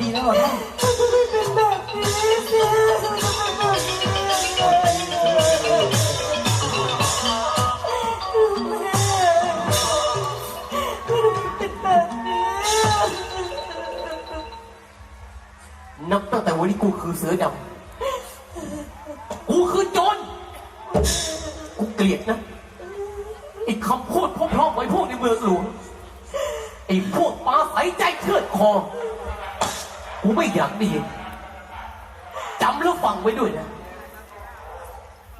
ดีแล้วหรอท่านนับตั้งแต่วันนี้กูคือเสือดำ กูคือโจร กูเกลียดนะ ไอ้คำพูดพร้อมๆไว้พวกในเมืองหลวง ไอ้พวกปลาใสใจเชือดคอ กูไม่อยากได้ยินจำแล้วฟังไว้ด้วยนะ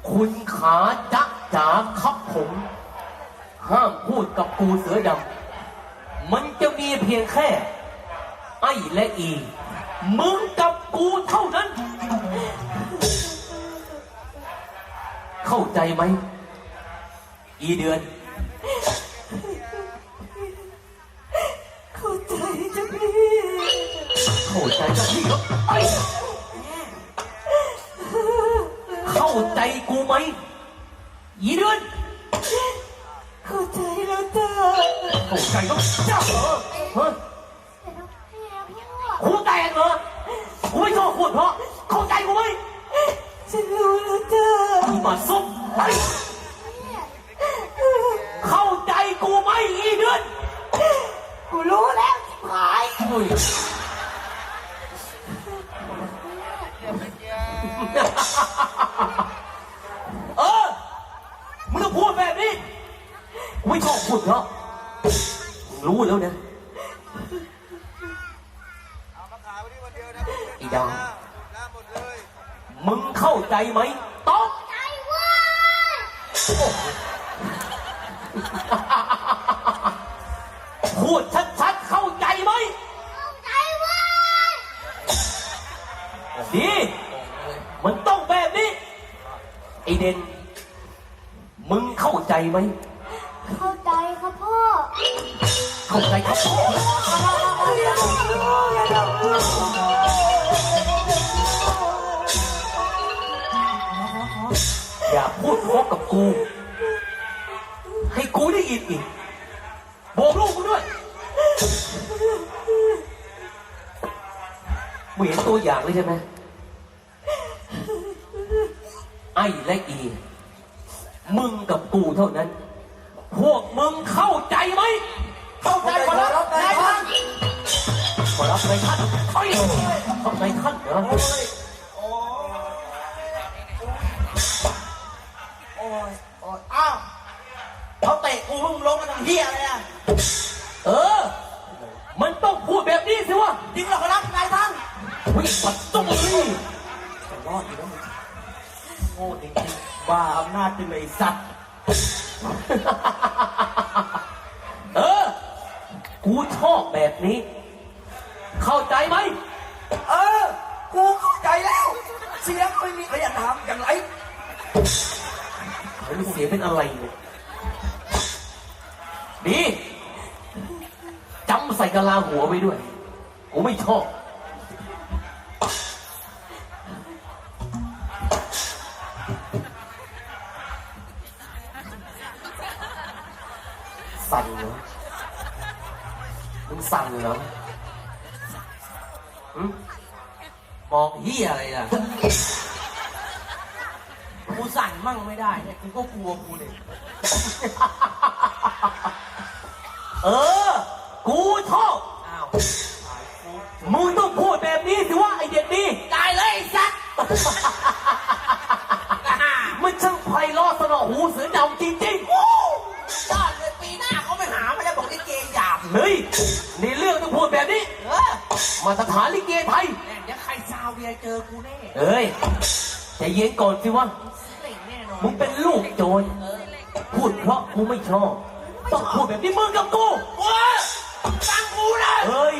คุณขาจักจ๋าครับผม ห้ามพูดกับกูเสือดำ มันจะมีเพียงแค่ ไอ้และอี มึงกับกูเท่านั้น เข้าใจไหม อีเดือน เหรอไอ้เข้าใจกูไหมอีเดือนเข้าใจแล้วจ้าเข้าใจต้องเจ้าเหรอ เออ มึงต้องพูดแบบนี้กูไม่ชอบพูดเพราะรู้แล้วนะไอีดาวมึงเข้าใจไหมตอบใจเว้ยพูดชัดๆเข้าใจไหมดี มันต้องแบบนี้ ไอเด่นมึงเข้าใจไหม เข้าใจครับพ่อ เข้าใจครับพ่ออย่าพูดเพราะกับกู ให้กูได้ยินอีกบอกลูกกูด้วยมึงเห็นตัวอย่างเลยใช่ไหม ไอ้และอี มึงกับกูเท่านั้น พวกมึงเข้าใจไหม เข้าใจขอรับนายท่านขอรับนายท่านเฮ้ยทำนายท่านเหรอโอ้ยโอ้ยอ้าวเขาเตะกูเพิ่งล้มมาทำเหี้ยอะไรอะเออ มันต้องพูดแบบนี้สิวะจริงเหรอครับนายท่านวิ่งปัดตุ้งนี่ รอดอยู่แล้วมึงโง่จริงๆ บ้าอำนาจจริงเลยไอ้สัตว์ เออ กูชอบแบบนี้ เข้าใจไหม เออ กูเข้าใจแล้ว เสียงไม่มีใครอยากถามอย่างไรเฮ้ยเสียเป็นอะไรเนี่ยดีจำใส่กะลาหัวไว้ด้วย กูไม่ชอบ สั่นเหรอมึงสั่นเหรอหึมองเหี้ยอะไรล่ะ กูสั่นมั่งไม่ได้เนี่ยกูก็กลัวกูเนี่ย เออ กูชอบอ้าวมึงต้องพูดแบบนี้สิว่าไอเด็กดีตายเลยไอ้สัตว์มันช่างไพเราะสนอหูเสือดำจริงโมาตรฐานลิเกไทยแม่งเดี๋ยวใครซาวเบียร์เจอกูแน่เฮ้ยใจเย็นก่อนสิวะเต่งแน่นอนมึงเป็นลูกโจรเออพูดเพราะกูไม่ชอบ ต้องพูดแบบนี้มึงกับกู ว้าฟังกูนะเฮ้ย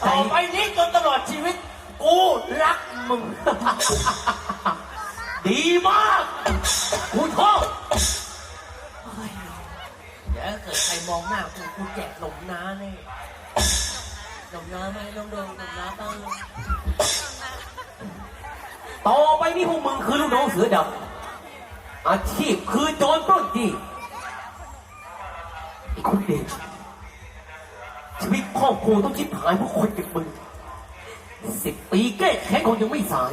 ใจต่อไปนี้จนตลอดชีวิต กูรักมึง ดีมาก กูชอบ เดี๋ยวถ้าเกิดใครมองหน้ากูกูแจกหนมน้าแน่ หนมน้ำไหมลงดงหนมน้ำบ้างต่อไปนี่พวกมึงคือลูกน้องเสือดำอาชีพคือโจรปล้นจี้ไอ้คุณเด็กชีวิตครอบครัวต้องคิดหายเพราะคนอย่างมึงสิบปีแก้แค้นคงยังไม่สาย